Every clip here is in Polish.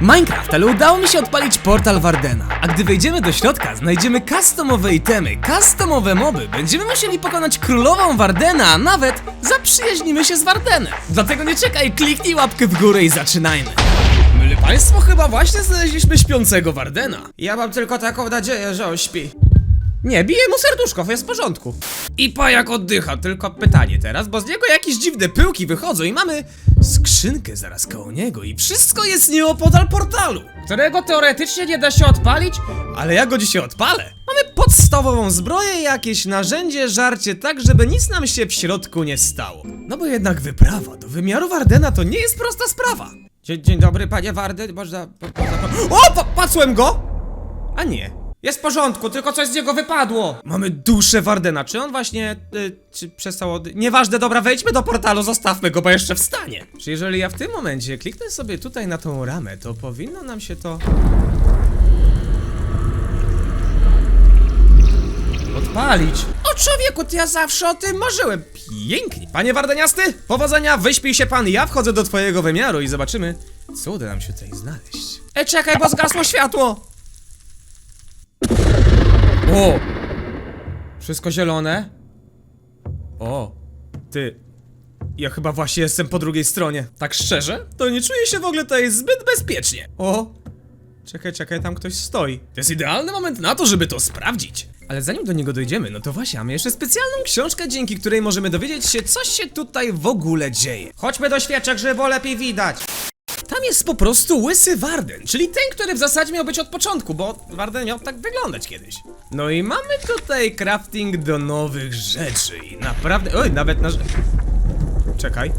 Minecraft, ale udało mi się odpalić portal Wardena. A gdy wejdziemy do środka, znajdziemy customowe itemy, customowe moby. Będziemy musieli pokonać królową Wardena, a nawet zaprzyjaźnimy się z Wardenem. Dlatego nie czekaj, kliknij łapkę w górę i zaczynajmy. Myle państwo, chyba właśnie znaleźliśmy śpiącego Wardena. Ja mam tylko taką nadzieję, że on śpi. Nie, bije mu serduszko, jest w porządku. I pajak oddycha, tylko pytanie teraz, bo z niego jakieś dziwne pyłki wychodzą i mamy skrzynkę zaraz koło niego i wszystko jest nieopodal portalu, którego teoretycznie nie da się odpalić, ale ja go dzisiaj odpalę. Mamy podstawową zbroję, jakieś narzędzie, żarcie, tak żeby nic nam się w środku nie stało. No bo jednak wyprawa do wymiaru Wardena to nie jest prosta sprawa. Dzień, dzień dobry, panie Wardy, można... Po, po, po... O, pa patrzyłem go! A nie, Jest w porządku, tylko coś z niego wypadło. Mamy duszę Wardena. Czy on właśnie. Y, czy przestał. Od... Nieważne, dobra, wejdźmy do portalu, zostawmy go, bo jeszcze wstanie. Czy jeżeli ja w tym momencie kliknę sobie tutaj na tą ramę, to powinno nam się to. Odpalić. O człowieku, to ja zawsze o tym marzyłem. Pięknie. Panie Wardeniasty, powodzenia, wyśpij się pan. Ja wchodzę do twojego wymiaru i zobaczymy, co uda nam się tutaj znaleźć. Ej, czekaj, bo zgasło światło. O! Wszystko zielone? O! Ty. Ja chyba właśnie jestem po drugiej stronie. Tak szczerze? To nie czuję się w ogóle tutaj zbyt bezpiecznie. O! Czekaj, czekaj, tam ktoś stoi. To jest idealny moment na to, żeby to sprawdzić. Ale zanim do niego dojdziemy, no to właśnie mamy jeszcze specjalną książkę, dzięki której możemy dowiedzieć się, co się tutaj w ogóle dzieje. Chodźmy do świeczek, żeby było lepiej widać. Tam jest po prostu łysy Warden, czyli ten, który w zasadzie miał być od początku, bo Warden miał tak wyglądać kiedyś. No i mamy tutaj crafting do nowych rzeczy i naprawdę... Oj, nawet na... Czekaj,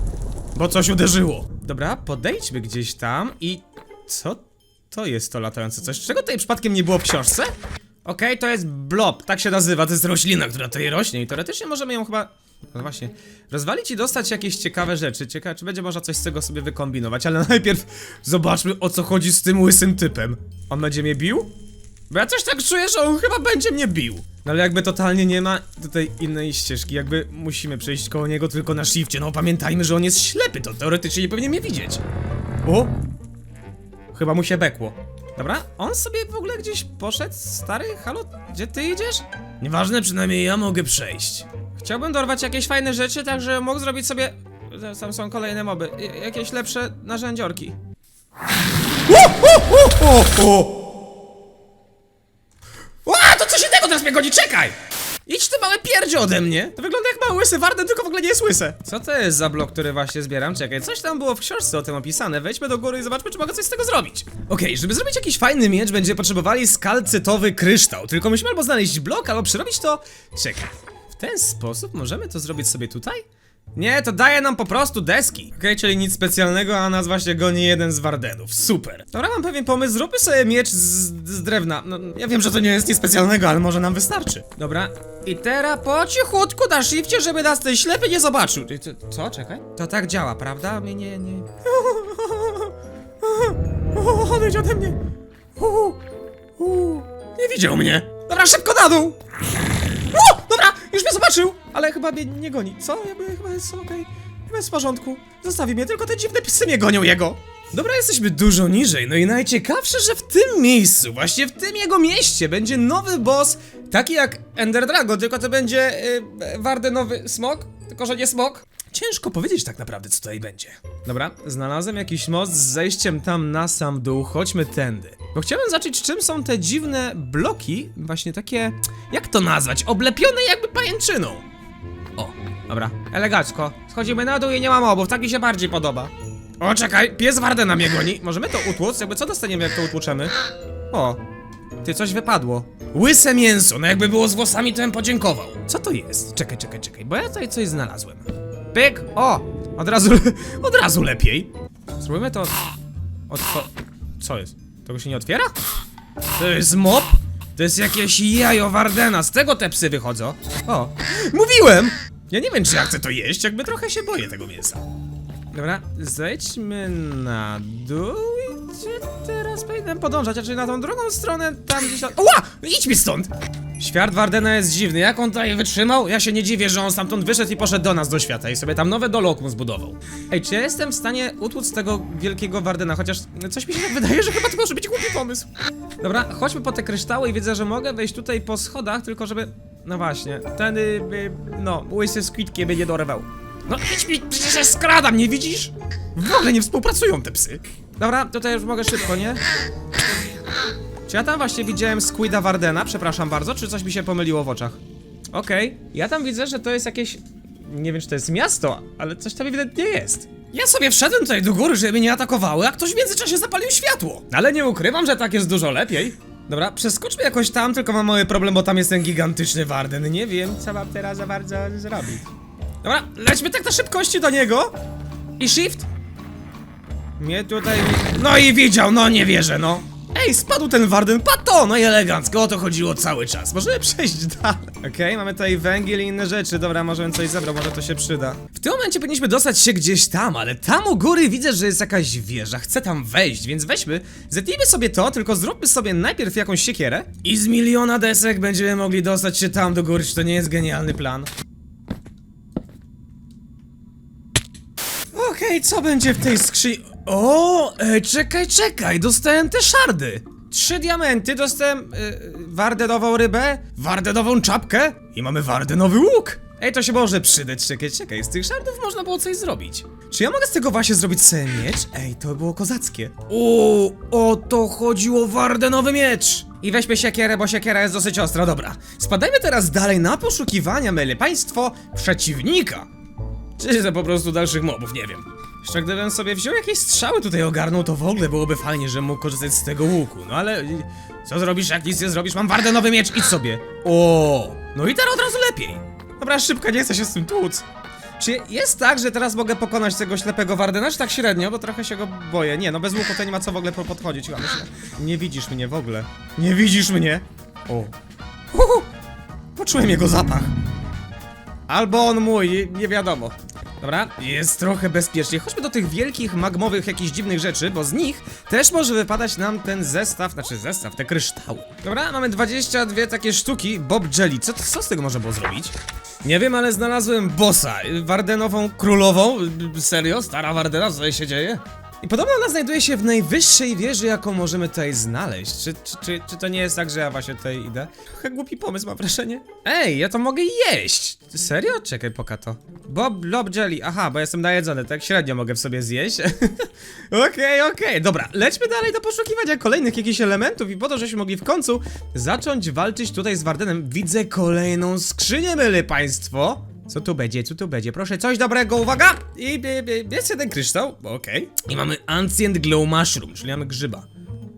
bo coś uderzyło. Dobra, podejdźmy gdzieś tam i... Co to jest to latające coś? Czego tutaj przypadkiem nie było w książce? Okej, to jest blob, tak się nazywa, to jest roślina, która tutaj rośnie i teoretycznie możemy ją chyba... No właśnie, rozwalić i dostać jakieś ciekawe rzeczy. Ciekawe, czy będzie można coś z tego sobie wykombinować, ale najpierw zobaczmy o co chodzi z tym łysym typem. On będzie mnie bił? Bo ja coś tak czuję, że on chyba będzie mnie bił. No ale jakby totalnie nie ma tutaj innej ścieżki, jakby musimy przejść koło niego tylko na shifcie. No pamiętajmy, że on jest ślepy, to teoretycznie nie powinien mnie widzieć. O! Chyba mu się bekło. Dobra, on sobie w ogóle gdzieś poszedł, stary, halo, gdzie ty idziesz? Nieważne, przynajmniej ja mogę przejść. Chciałbym dorwać jakieś fajne rzeczy, tak że mógł zrobić sobie... Tam są kolejne moby, J- jakieś lepsze narzędziorki. Ła, to coś innego teraz mnie goni, czekaj! Idź ty małe pierdzie ode mnie! To wygląda jak mały łysy Warden, tylko w ogóle nie jest łyse. Co to jest za blok, który właśnie zbieram? Czekaj, coś tam było w książce o tym opisane. Wejdźmy do góry i zobaczmy, czy mogę coś z tego zrobić. Okej, żeby zrobić jakiś fajny miecz, będziemy potrzebowali skalcytowy kryształ. Tylko musimy albo znaleźć blok, albo przerobić to... Czekaj, ten sposób możemy to zrobić sobie tutaj? Nie, to daje nam po prostu deski. Okej, czyli nic specjalnego, a nas właśnie goni jeden z Wardenów. Super. Dobra, mam pewien pomysł, zróbmy sobie miecz z, z drewna. No, ja wiem, że to nie jest nic specjalnego, ale może nam wystarczy. Dobra, i teraz po cichutku na shifcie, żeby nas ten ślepy nie zobaczył. Co? Czekaj. To tak działa, prawda? Nie, nie... O, odejdź ode mnie. Nie widział mnie. Dobra, szybko na dół. Ale chyba mnie nie goni. Co? Jakby chyba jest okej. Chyba jest w porządku. Zostawi mnie, tylko te dziwne pisy mnie gonią jego. Dobra, jesteśmy dużo niżej. No i najciekawsze, że w tym miejscu, właśnie w tym jego mieście, będzie nowy boss, taki jak Ender Dragon, tylko to będzie yy, Wardenowy smok, tylko że nie smok. Ciężko powiedzieć tak naprawdę, co tutaj będzie. Dobra, znalazłem jakiś most z zejściem tam na sam dół, chodźmy tędy. Bo chciałem zacząć, czym są te dziwne bloki, właśnie takie, jak to nazwać, oblepione jakby pajęczyną. O, dobra, elegancko. Schodzimy na dół i nie ma mobów, tak mi się bardziej podoba. O, czekaj, pies Wardena mnie goni. Możemy to utłuc? Jakby co dostaniemy, jak to utłuczemy? O, ty, coś wypadło. Łyse mięso, no jakby było z włosami, to bym podziękował. Co to jest? Czekaj, czekaj, czekaj, bo ja tutaj coś znalazłem. Pyk, o, od razu, od razu lepiej. Spróbujmy to od... Co jest? Tego się nie otwiera? To jest mop? To jest jakieś jajo Wardena, z tego te psy wychodzą. O, mówiłem! Ja nie wiem, czy ja chcę to jeść, jakby trochę się boję tego mięsa. Dobra, zejdźmy na dół i teraz powinienem podążać, raczej na tą drugą stronę, tam gdzieś. Ła! Idź mi stąd! Świat Wardena jest dziwny, jak on tutaj wytrzymał? Ja się nie dziwię, że on stamtąd wyszedł i poszedł do nas do świata i sobie tam nowe dolokum zbudował. Ej, czy ja jestem w stanie utłuc tego wielkiego Wardena, chociaż coś mi się tak wydaje, że chyba to może być głupi pomysł. Dobra, chodźmy po te kryształy i widzę, że mogę wejść tutaj po schodach, tylko żeby... No właśnie, ten, y, y, no, łysy skwitki by nie dorwał. No idź mi, przecież ja skradam, nie widzisz? W ogóle nie współpracują te psy. Dobra, tutaj już mogę szybko, nie? Czy ja tam właśnie widziałem Squida Wardena, przepraszam bardzo, czy coś mi się pomyliło w oczach? Okej, ja tam widzę, że to jest jakieś... Nie wiem, czy to jest miasto, ale coś tam ewidentnie jest. Ja sobie wszedłem tutaj do góry, żeby mnie atakowały, a ktoś w międzyczasie zapalił światło. Ale nie ukrywam, że tak jest dużo lepiej. Dobra, przeskoczmy jakoś tam, tylko mam mały problem, bo tam jest ten gigantyczny Warden. Nie wiem, co mam teraz za bardzo zrobić. Dobra, lećmy tak na szybkości do niego. I shift? Mnie tutaj... No i widział, no nie wierzę, no. Ej, spadł ten Warden, pato, no i elegancko, o to chodziło cały czas. Możemy przejść dalej. Okej, mamy tutaj węgiel i inne rzeczy. Dobra, może bym coś zebrał, może to się przyda. W tym momencie powinniśmy dostać się gdzieś tam, ale tam u góry widzę, że jest jakaś wieża. Chcę tam wejść, więc weźmy, zetnijmy sobie to, tylko zróbmy sobie najpierw jakąś siekierę. I z miliona desek będziemy mogli dostać się tam do góry. Czy to nie jest genialny plan? Okej, co będzie w tej skrzyni? O, ej, czekaj, czekaj, dostałem te szardy. Trzy diamenty, dostałem... Yy, wardenową rybę. Wardenową czapkę i mamy wardenowy łuk. Ej, to się może przydać, czekaj, czekaj. Z tych szardów można było coś zrobić. Czy ja mogę z tego właśnie zrobić sobie miecz? Ej, to było kozackie. O, o to chodziło wardenowy miecz. I weźmy siekierę, bo siekiera jest dosyć ostra, dobra. Spadajmy teraz dalej na poszukiwania, myle państwo, przeciwnika. Czy to po prostu dalszych mobów, nie wiem. Jeszcze gdybym sobie wziął jakieś strzały tutaj ogarnął, to w ogóle byłoby fajnie, że mógł korzystać z tego łuku. No ale co zrobisz, jak nic nie zrobisz? Mam wardenowy miecz, idź sobie. O, no i teraz od razu lepiej. Dobra, szybko, nie chcę się z tym tłuc. Czy jest tak, że teraz mogę pokonać tego ślepego Wardena, czy tak średnio, bo trochę się go boję. Nie, no bez łuku to nie ma co w ogóle po- podchodzić, chyba myślę. Nie widzisz mnie w ogóle. Nie widzisz mnie? O. Uhu. Poczułem jego zapach. Albo on mój, nie wiadomo. Dobra, jest trochę bezpiecznie. Chodźmy do tych wielkich, magmowych, jakichś dziwnych rzeczy, bo z nich też może wypadać nam ten zestaw, znaczy zestaw, te kryształy. Dobra, mamy 22 takie sztuki. Bob Jelly, co, co z tego można było zrobić? Nie wiem, ale znalazłem bossa, Wardenową królową. Serio? Stara Wardena, co tutaj się dzieje? I podobno ona znajduje się w najwyższej wieży, jaką możemy tutaj znaleźć. Czy, czy, czy, czy to nie jest tak, że ja właśnie tutaj idę? Trochę głupi pomysł, mam wrażenie. Ej, ja to mogę jeść! Serio? Czekaj, poka to. Bob, Bob Jelly, aha, bo jestem najedzony, tak średnio mogę w sobie zjeść. Okej, okej, dobra, lećmy dalej do poszukiwania kolejnych jakichś elementów i po to, żebyśmy mogli w końcu zacząć walczyć tutaj z Wardenem. Widzę kolejną skrzynię, myli państwo. Co tu będzie, co tu będzie? Proszę, coś dobrego, uwaga! I, jest jeden kryształ, okej. I mamy Ancient Glow Mushroom, czyli mamy grzyba.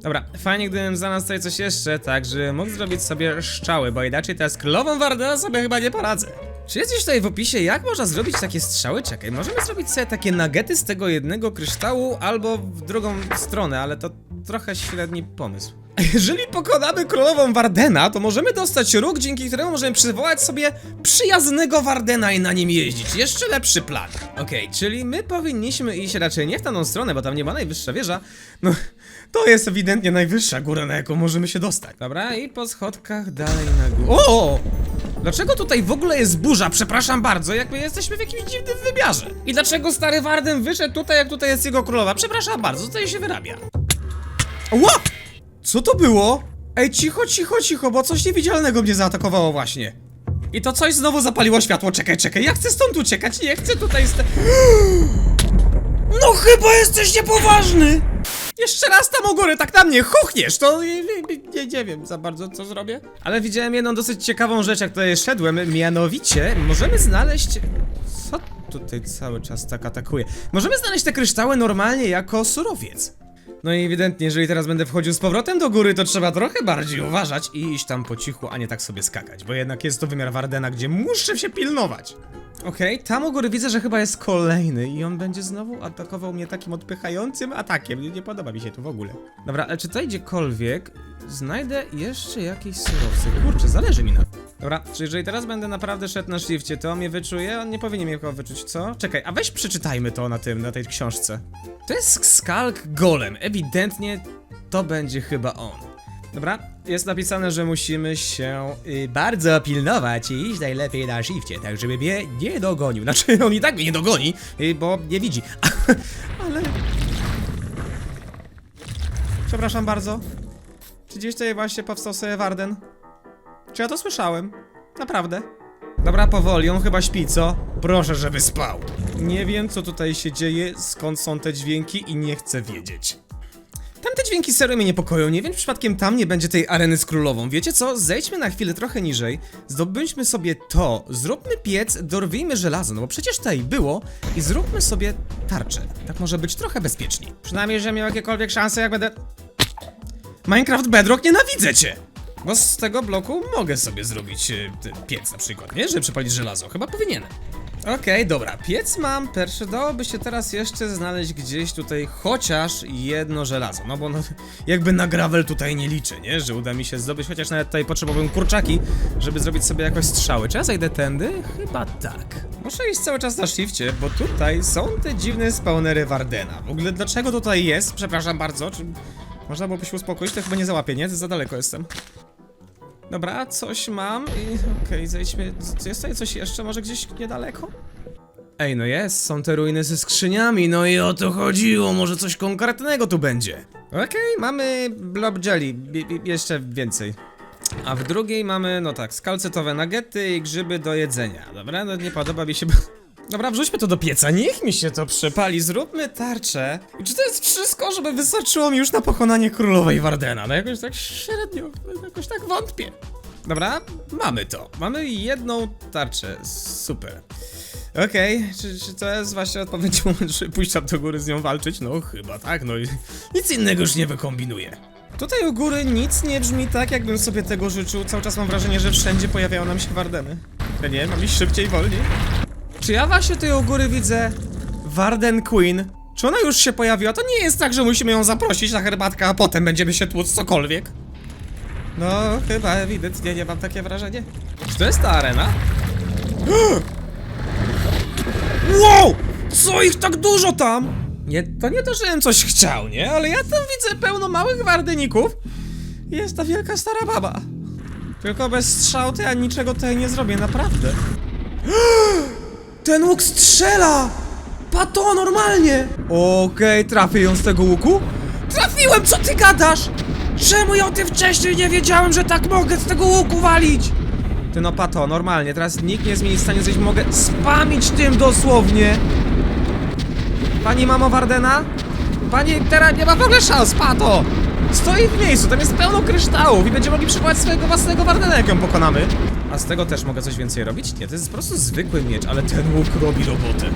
Dobra, fajnie gdybym znalazł tutaj coś jeszcze, tak, że mógł zrobić sobie szczały, bo inaczej teraz królową Wardena sobie chyba nie poradzę. Czy jest gdzieś tutaj w opisie, jak można zrobić takie strzały? Czekaj, możemy zrobić sobie takie nagety z tego jednego kryształu, albo w drugą stronę, ale to trochę średni pomysł. Jeżeli pokonamy królową Wardena, to możemy dostać róg, dzięki któremu możemy przywołać sobie przyjaznego Wardena i na nim jeździć. Jeszcze lepszy plan. Okej, czyli my powinniśmy iść raczej nie w tamtą stronę, bo tam nie ma najwyższa wieża. No, to jest ewidentnie najwyższa góra, na jaką możemy się dostać. Dobra, i po schodkach dalej na górę. O! Dlaczego tutaj w ogóle jest burza? Przepraszam bardzo, jakby jesteśmy w jakimś dziwnym wymiarze. I dlaczego stary Warden wyszedł tutaj, jak tutaj jest jego królowa? Przepraszam bardzo, tutaj się wyrabia? Ła! Co to było? Ej, cicho, cicho, cicho, bo coś niewidzialnego mnie zaatakowało właśnie. I to coś znowu zapaliło światło. Czekaj, czekaj, ja chcę stąd uciekać, nie chcę tutaj sta... No chyba jesteś niepoważny! Jeszcze raz tam u góry, tak na mnie chuchniesz, to nie, nie, nie, wiem za bardzo co zrobię. Ale widziałem jedną dosyć ciekawą rzecz, jak tutaj szedłem, mianowicie możemy znaleźć... Co tutaj cały czas tak atakuje? Możemy znaleźć te kryształy normalnie jako surowiec. No i ewidentnie, jeżeli teraz będę wchodził z powrotem do góry, to trzeba trochę bardziej uważać i iść tam po cichu, a nie tak sobie skakać, bo jednak jest to wymiar Wardena, gdzie muszę się pilnować. Okej, tam u góry widzę, że chyba jest kolejny i on będzie znowu atakował mnie takim odpychającym atakiem. Nie, nie podoba mi się to w ogóle. Dobra, ale czy tutaj gdziekolwiek znajdę jeszcze jakieś surowce? Kurczę, zależy mi na tym. Dobra, czy jeżeli teraz będę naprawdę szedł na shifcie, to on mnie wyczuje? On nie powinien mnie chyba wyczuć, co? Czekaj, a weź przeczytajmy to na tym, na tej książce. To jest Skalk Golem, ewidentnie to będzie chyba on. Dobra, jest napisane, że musimy się y, bardzo pilnować i iść najlepiej na shifcie, tak żeby mnie nie dogonił. Znaczy, on i tak mnie nie dogoni, y, bo nie widzi. Ale... Przepraszam bardzo. Czy gdzieś tutaj właśnie powstał sobie Warden? Czy ja to słyszałem? Naprawdę. Dobra, powoli, on chyba śpi, co? Proszę, żeby spał. Nie wiem, co tutaj się dzieje, skąd są te dźwięki i nie chcę wiedzieć. Tam te dźwięki serio mnie niepokoją, nie wiem, czy przypadkiem tam nie będzie tej areny z królową. Wiecie co? Zejdźmy na chwilę trochę niżej, zdobądźmy sobie to, zróbmy piec, dorwijmy żelazo, no bo przecież tutaj było i zróbmy sobie tarczę. Tak może być trochę bezpieczniej. Przynajmniej, że miał jakiekolwiek szanse, jak będę... Minecraft Bedrock nienawidzę cię! Bo z tego bloku mogę sobie zrobić ty- piec na przykład, nie? Żeby przepalić żelazo. Chyba powinienem. Okej, dobra, piec mam, pierwszy dałoby się teraz jeszcze znaleźć gdzieś tutaj chociaż jedno żelazo, no bo no, jakby na gravel tutaj nie liczę, nie? Że uda mi się zdobyć, chociaż nawet tutaj potrzebowałem kurczaki, żeby zrobić sobie jakoś strzały. Czy ja zajdę tędy? Chyba tak. Muszę iść cały czas na shifcie, bo tutaj są te dziwne spawnery Wardena. W ogóle dlaczego tutaj jest? Przepraszam bardzo, czy można byłoby się uspokoić? To chyba nie załapie, nie? Za daleko jestem. Dobra, coś mam i okej, zejdźmy. Czy Jest tutaj coś jeszcze, może gdzieś niedaleko? Ej, no jest, są te ruiny ze skrzyniami, no i o to chodziło, może coś konkretnego tu będzie. Okej, mamy blob jelly, jeszcze więcej. A w drugiej mamy, no tak, skalcytowe nagety i grzyby do jedzenia. Dobra, no nie podoba mi się... Dobra, wrzućmy to do pieca, niech mi się to przepali, zróbmy tarczę. I czy to jest wszystko, żeby wystarczyło mi już na pokonanie królowej Wardena? No jakoś tak średnio, jakoś tak wątpię. Dobra, mamy to. Mamy jedną tarczę, super. Okej, czy, czy to jest właśnie moment, żeby pójść tam do góry z nią walczyć? No chyba tak, no i nic innego już nie wykombinuję. Tutaj u góry nic nie brzmi tak, jakbym sobie tego życzył. Cały czas mam wrażenie, że wszędzie pojawiają nam się Wardeny. Ja nie, mam iść szybciej, wolniej. Czy ja właśnie tutaj u góry widzę Warden Queen? Czy ona już się pojawiła? To nie jest tak, że musimy ją zaprosić na herbatkę, a potem będziemy się tłuc cokolwiek. No, chyba ewidentnie nie mam takie wrażenie. Czy to jest ta arena? Wow! Co ich tak dużo tam? Nie, to nie to, żebym coś chciał, nie? Ale ja tam widzę pełno małych wardeników. I Jest ta wielka stara baba. Tylko bez strzał to ja niczego tutaj nie zrobię, naprawdę. Ten łuk strzela! Pato, normalnie! Okej, trafię ją z tego łuku? Trafiłem, co ty gadasz? Czemu ja o tym wcześniej nie wiedziałem, że tak mogę z tego łuku walić? Ty no pato, normalnie, teraz nikt nie jest mi w stanie mogę spamić tym dosłownie. Pani mamo Wardena? Pani teraz nie ma w ogóle szans, pato! Stoi w miejscu, tam jest pełno kryształów i będziemy mogli przywołać swojego własnego Wardena, jak ją pokonamy. A z tego też mogę coś więcej robić? Nie, to jest po prostu zwykły miecz, ale ten łuk robi robotę.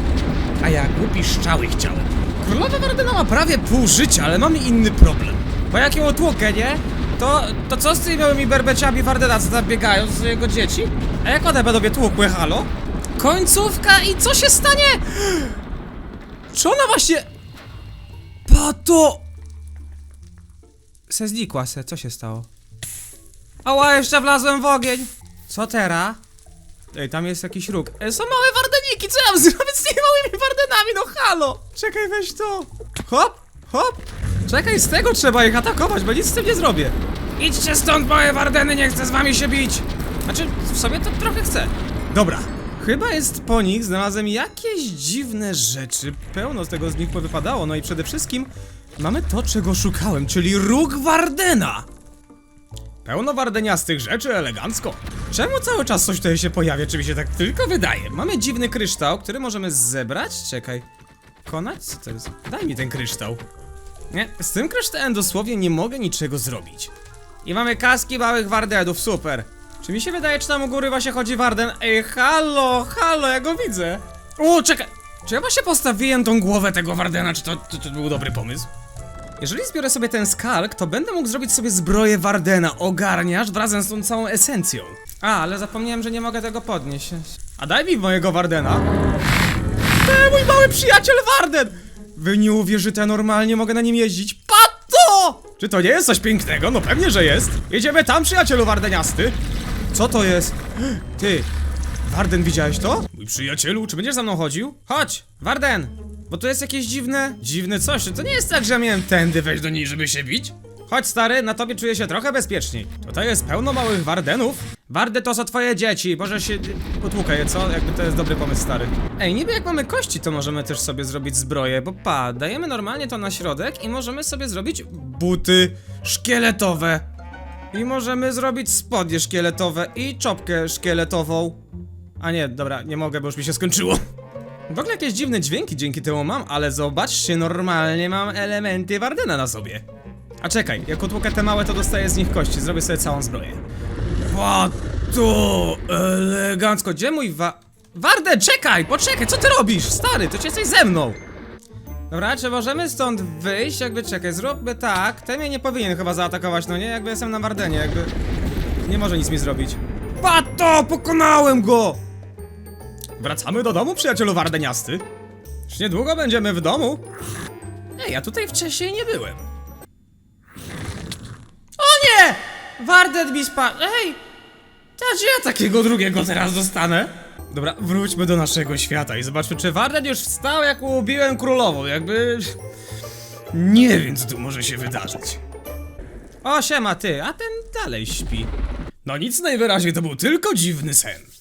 A ja głupi szczały chciałem. Królowa Wardena ma prawie pół życia, ale mamy inny problem. Bo jak ją otłukę, nie? To, to co z tymi małymi berbeciami Wardena, co tam biegają z jego dzieci? A jak one będą mnie tłukły, halo? Końcówka i co się stanie? Czy ona właśnie... Pato... Se znikła se, co się stało? Ała, jeszcze wlazłem w ogień! Co teraz? Ej, tam jest jakiś róg. E, są małe wardeniki, co ja mam zrobić z tymi małymi wardenami, no halo! Czekaj, weź to! Hop, hop! Czekaj, z tego trzeba ich atakować, bo nic z tym nie zrobię. Idźcie stąd, małe wardeny, nie chcę z wami się bić! Znaczy, w sobie to trochę chcę. Dobra. Chyba jest po nich, znalazłem jakieś dziwne rzeczy. Pełno z tego z nich powypadało, no i przede wszystkim mamy to, czego szukałem, czyli róg Wardena! Pełno wardeniastych rzeczy, elegancko. Czemu cały czas coś tutaj się pojawia, czy mi się tak tylko wydaje? Mamy dziwny kryształ, który możemy zebrać? Czekaj. Konać? Co to jest? Daj mi ten kryształ. Nie, z tym kryształem dosłownie nie mogę niczego zrobić. I mamy kaski małych wardenów, super. Czy mi się wydaje, czy tam u góry właśnie chodzi warden? Ej, halo, halo, ja go widzę. O, czekaj. Czy ja właśnie postawiłem tą głowę tego wardena, czy to, to, to był dobry pomysł? Jeżeli zbiorę sobie ten skalk, to będę mógł zrobić sobie zbroję Wardena, ogarniasz, wrazem z tą całą esencją. A, ale zapomniałem, że nie mogę tego podnieść. A daj mi mojego Wardena. Te, mój mały przyjaciel Warden! Wy nie uwierzycie, normalnie mogę na nim jeździć. Pato! Czy to nie jest coś pięknego? No pewnie, że jest. Jedziemy tam, przyjacielu Wardeniasty. Co to jest? Ty, Warden, widziałeś to? Mój przyjacielu, czy będziesz za mną chodził? Chodź, Warden! Bo to jest jakieś dziwne... Dziwne coś, to nie jest tak, że miałem tędy wejść do niej, żeby się bić? Chodź stary, na tobie czuję się trochę bezpieczniej. Tutaj jest pełno małych wardenów. Wardy to są twoje dzieci, może się potłukaj co? Jakby to jest dobry pomysł, stary. Ej, niby jak mamy kości, to możemy też sobie zrobić zbroję, bo pa, dajemy normalnie to na środek i możemy sobie zrobić buty szkieletowe. I możemy zrobić spodnie szkieletowe i czopkę szkieletową. A nie, dobra, nie mogę, bo już mi się skończyło. W ogóle jakieś dziwne dźwięki dzięki temu mam, ale zobaczcie, normalnie mam elementy Wardena na sobie. A czekaj, jak utłukę te małe, to dostaję z nich kości, zrobię sobie całą zbroję. Pato, elegancko, gdzie mój wa... Warden, czekaj, poczekaj, co ty robisz? Stary, to jesteś ze mną. Dobra, czy możemy stąd wyjść? Jakby, czekaj, zróbmy tak, ten mnie nie powinien chyba zaatakować, no nie? Jakby jestem na Wardenie, jakby... Nie może nic mi zrobić. Pato, pokonałem go! Wracamy do domu, przyjacielu Wardeniasty. Już niedługo będziemy w domu. Ej, ja tutaj wcześniej nie byłem. O nie! Warden mi spadł. Ej! To czy ja takiego drugiego teraz dostanę? Dobra, wróćmy do naszego świata i zobaczmy, czy Warden już wstał, jak ubiłem królową. Jakby... Nie wiem, co tu może się wydarzyć. O, siema ty, a ten dalej śpi. No nic najwyraźniej, to był tylko dziwny sen.